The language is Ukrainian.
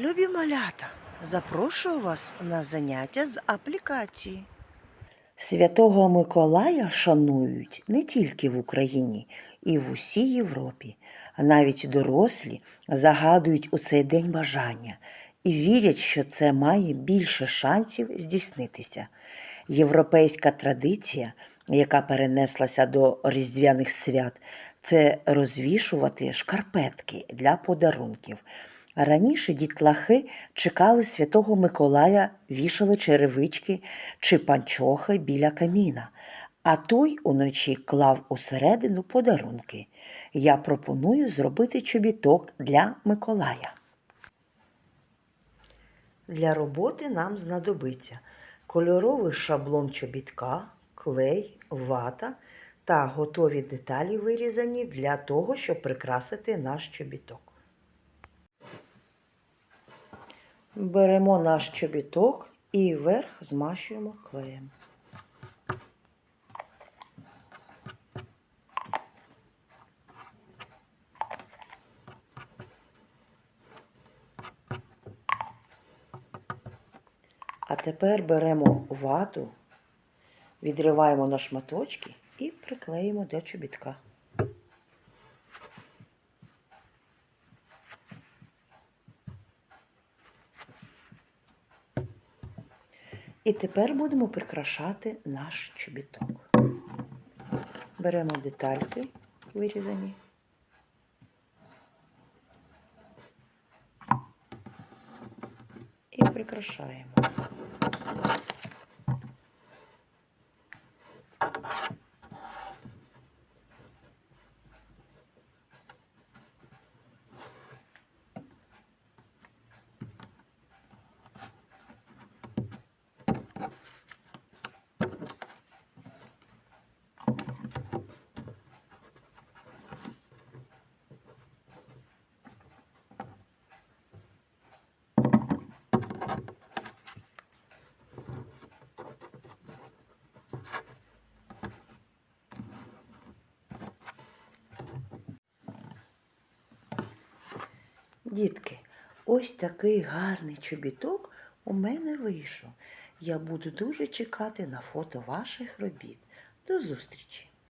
Любі малята, запрошую вас на заняття з аплікації. Святого Миколая шанують не тільки в Україні, і в усій Європі. А навіть дорослі загадують у цей день бажання і вірять, що це має більше шансів здійснитися. Європейська традиція, яка перенеслася до різдвяних свят, це розвішувати шкарпетки для подарунків. Раніше дітлахи чекали святого Миколая, вішали черевички чи панчохи біля каміна, а той уночі клав усередину подарунки. Я пропоную зробити чобіток для Миколая. Для роботи нам знадобиться кольоровий шаблон чобітка, клей, вата та готові деталі вирізані для того, щоб прикрасити наш чобіток. Беремо наш чобіток і верх змащуємо клеєм. А тепер беремо вату, відриваємо на шматочки і приклеїмо до чобітка. І тепер будемо прикрашати наш чобіток. Беремо детальки вирізані. І прикрашаємо. Дітки, ось такий гарний чобіток у мене вийшов. Я буду дуже чекати на фото ваших робіт. До зустрічі!